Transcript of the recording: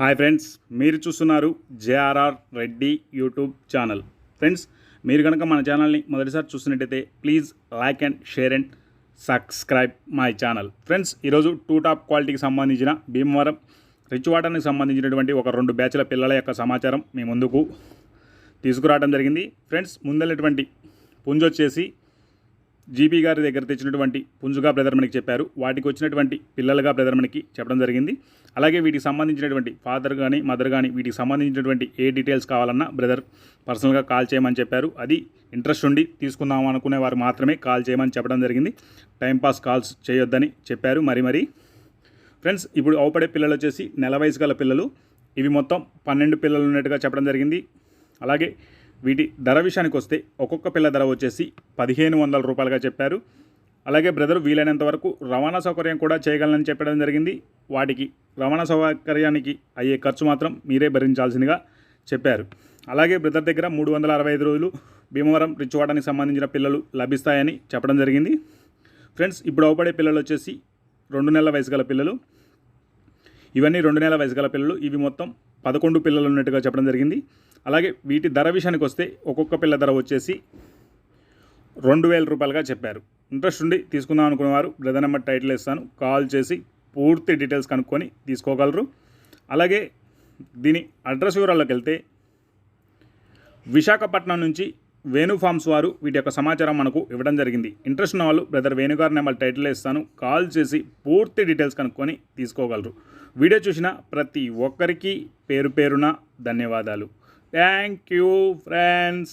Hi friends మీరు చూస్తున్నారు JRR Reddy YouTube channel. Friends మీరు కనుక మన ఛానల్ని మొదటిసారి చూసినట్టయితే please like and share and subscribe my channel. Friends ఈరోజు టూ టాప్ క్వాలిటీకి సంబంధించిన భీమవరం రిచ్ వాటర్కి సంబంధించినటువంటి ఒక రెండు బ్యాచ్ల పిల్లల యొక్క సమాచారం మీ ముందుకు తీసుకురావడం జరిగింది. ఫ్రెండ్స్ ముందలటువంటి పుంజొచ్చేసి జీబీ గారి దగ్గర తెచ్చినటువంటి పుంజుగా బ్రదర్ మనకి చెప్పారు. వాటికి వచ్చినటువంటి పిల్లలుగా బ్రదర్ మనకి చెప్పడం జరిగింది. అలాగే వీటికి సంబంధించినటువంటి ఫాదర్ కానీ మదర్ కానీ వీటికి సంబంధించినటువంటి ఏ డీటెయిల్స్ కావాలన్నా బ్రదర్ పర్సనల్గా కాల్ చేయమని చెప్పారు. అది ఇంట్రెస్ట్ ఉండి తీసుకుందాం అనుకునే వారు మాత్రమే కాల్ చేయమని చెప్పడం జరిగింది. టైంపాస్ కాల్స్ చేయొద్దని చెప్పారు. మరి మరి ఫ్రెండ్స్ ఇప్పుడు అవపడే పిల్లలు వచ్చేసి నెల వయసు గల పిల్లలు. ఇవి మొత్తం పన్నెండు పిల్లలు ఉన్నట్టుగా చెప్పడం జరిగింది. అలాగే వీటి ధర విషయానికి వస్తే ఒక్కొక్క పిల్ల ధర వచ్చేసి పదిహేను వందల రూపాయలుగా చెప్పారు. అలాగే బ్రదర్ వీలైనంత వరకు రవాణా సౌకర్యం కూడా చేయగలనని చెప్పడం జరిగింది. వాటికి రవాణా సౌకర్యానికి అయ్యే ఖర్చు మాత్రం మీరే భరించాల్సిందిగా చెప్పారు. అలాగే బ్రదర్ దగ్గర మూడు వందల అరవై ఐదు రోజులు భీమవరం రిచ్వాడానికి సంబంధించిన పిల్లలు లభిస్తాయని చెప్పడం జరిగింది. ఫ్రెండ్స్ ఇప్పుడు అవపడే పిల్లలు వచ్చేసి రెండు నెలల వయసు గల పిల్లలు. ఇవన్నీ రెండు నెలల వయసు గల పిల్లలు. ఇవి మొత్తం పదకొండు పిల్లలు ఉన్నట్టుగా చెప్పడం జరిగింది. అలాగే వీటి ధర విషయానికి వస్తే ఒక్కొక్క పిల్ల ధర వచ్చేసి రెండు వేల రూపాయలుగా చెప్పారు. ఇంట్రెస్ట్ ఉండి తీసుకుందాం అనుకునే వారు బ్రదర్ నెంబర్ టైటిల్ ఇస్తాను కాల్ చేసి పూర్తి డీటెయిల్స్ కనుక్కొని తీసుకోగలరు. అలాగే దీని అడ్రస్ వివరాల్లోకి వెళ్తే విశాఖపట్నం నుంచి వేణు ఫార్మ్స్ వారు వీటి యొక్క సమాచారం మనకు ఇవ్వడం జరిగింది. ఇంట్రెస్ట్ ఉన్న వాళ్ళు బ్రదర్ వేణుగారి నెంబర్ టైటిల్ ఇస్తాను. కాల్ చేసి పూర్తి డీటెయిల్స్ కనుక్కొని తీసుకోగలరు. వీడియో చూసిన ప్రతి ఒక్కరికి పేరు పేరున ధన్యవాదాలు. Thank you friends.